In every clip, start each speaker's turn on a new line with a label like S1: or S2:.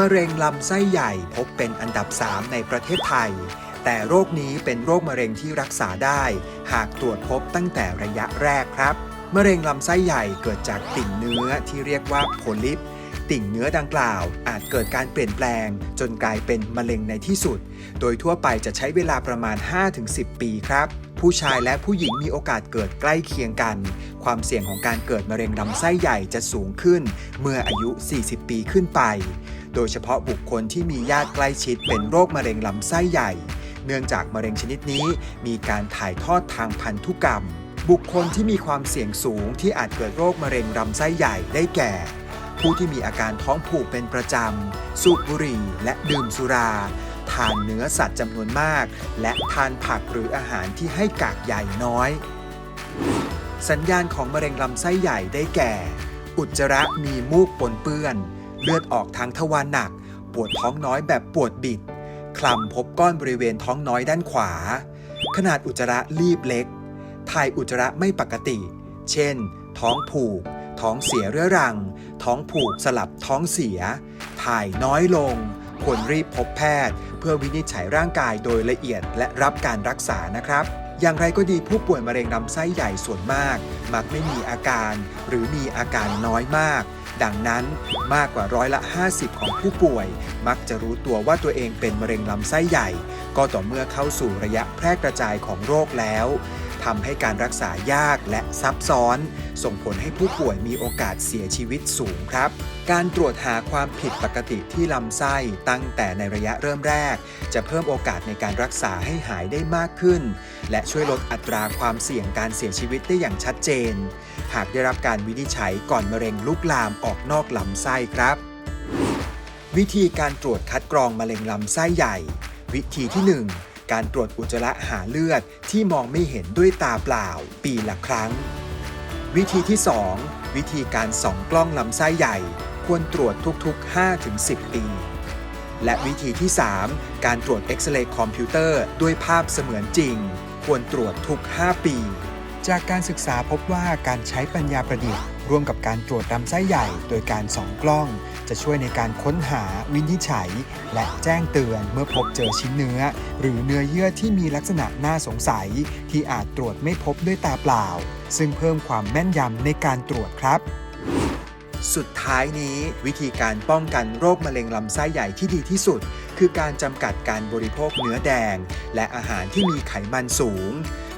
S1: มะเร็งลำไส้ใหญ่พบเป็นอันดับ 3 ในประเทศไทย แต่โรคนี้เป็นโรคมะเร็งที่รักษาได้ หากตรวจพบตั้งแต่ระยะแรกครับ มะเร็งลำไส้ใหญ่เกิดจากติ่งเนื้อที่เรียกว่าโพลิป ติ่งเนื้อดังกล่าว อาจเกิดการเปลี่ยนแปลง จนกลายเป็นมะเร็งในที่สุด โดยทั่วไปจะใช้เวลาประมาณ 5-10 ปีครับผู้ชายและผู้หญิงมีโอกาสเกิดใกล้เคียงกัน ความเสี่ยงของการเกิดมะเร็งลำไส้ใหญ่จะสูงขึ้น เมื่ออายุ 40 ปีขึ้นไป โดยเฉพาะบุคคลที่มีญาติใกล้ชิดเป็นโรคมะเร็งลำไส้ใหญ่ เนื่องจากมะเร็งชนิดนี้มีการถ่ายทอดทางพันธุกรรม บุคคลที่มีความเสี่ยงสูงที่อาจเกิดโรคมะเร็งลำไส้ใหญ่ได้แก่ ผู้ที่มีอาการท้องผูกเป็นประจำ สูบบุหรี่และดื่มสุราทานเนื้อสัตว์จำนวนมาก และทานผักหรืออาหารที่ให้กากใยน้อย สัญญาณของมะเร็งลำไส้ใหญ่ได้แก่ อุจจาระมีมูกปนเปื้อน เลือดออกทางทวารหนัก ปวดท้องน้อยแบบปวดบิด คลำพบก้อนบริเวณท้องน้อยด้านขวา ขนาดอุจจาระรีบเล็ก ถ่ายอุจจาระไม่ปกติ เช่น ท้องผูก ท้องเสียเรื้อรัง ท้องผูกสลับท้องเสีย ถ่ายน้อยลง ควรรีบพบแพทย์ เพื่อวินิจฉัยร่างกายโดยละเอียดและรับการรักษานะครับอย่างไรก็ดีผู้ป่วยมะเร็งลำไส้ใหญ่ส่วนมาก มักไม่มีอาการ หรือมีอาการน้อยมาก ดังนั้นมากกว่าร้อยละ 50 ของผู้ป่วย มักจะรู้ตัวว่าตัวเองเป็นมะเร็งลำไส้ใหญ่ ก็ต่อเมื่อเข้าสู่ระยะแพร่กระจายของโรคแล้ว ทำให้การรักษายากและซับซ้อน ส่งผลให้ผู้ป่วยมีโอกาสเสียชีวิตสูงครับ การตรวจหาความผิดปกติที่ลำไส้ตั้งแต่ในระยะเริ่มแรก จะเพิ่มโอกาสในการรักษาให้หายได้มากขึ้น และช่วยลดอัตราความเสี่ยงการเสียชีวิตได้อย่างชัดเจน หากได้รับการวินิจฉัยก่อนมะเร็งลุกลามออกนอกลำไส้ครับ วิธีการตรวจคัดกรองมะเร็งลำไส้ใหญ่ วิธีที่ 1 การตรวจอุจจาระหาเลือดที่มองไม่เห็นด้วยตาเปล่า ปีละครั้ง วิธีที่ 2 วิธีการส่องกล้องลำไส้ใหญ่ ควรตรวจทุกๆ 5-10 ปี และวิธีที่ 3 การตรวจเอ็กซเรย์คอมพิวเตอร์ด้วยภาพเสมือนจริง ควรตรวจทุก 5 ปี จากการศึกษาพบว่าการใช้ปัญญาประดิษฐ์ร่วมกับการตรวจลำไส้ใหญ่ โดยการส่องกล้อง จะช่วยในการค้นหาวินิจฉัย และแจ้งเตือนเมื่อพบเจอชิ้นเนื้อ หรือเนื้อเยื่อที่มีลักษณะน่าสงสัย ที่อาจตรวจไม่พบด้วยตาเปล่า ซึ่งเพิ่มความแม่นยำในการตรวจครับสุดท้ายนี้วิธีการป้องกันโรคมะเร็งลำไส้ใหญ่ที่ดีที่สุด คือการจำกัดการบริโภคเนื้อแดง และอาหารที่มีไขมันสูง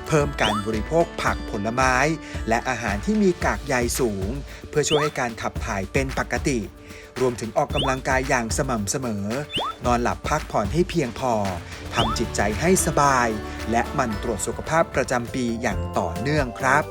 S1: เพิ่มการบริโภคผักผลไม้ และอาหารที่มีกากใยสูง เพื่อช่วยให้การขับถ่ายเป็นปกติ รวมถึงออกกำลังกายอย่างสม่ำเสมอ นอนหลับพักผ่อนให้เพียงพอทำจิตใจให้สบาย และมันตรวจสุขภาพประจำปีอย่างต่อเนื่องครับ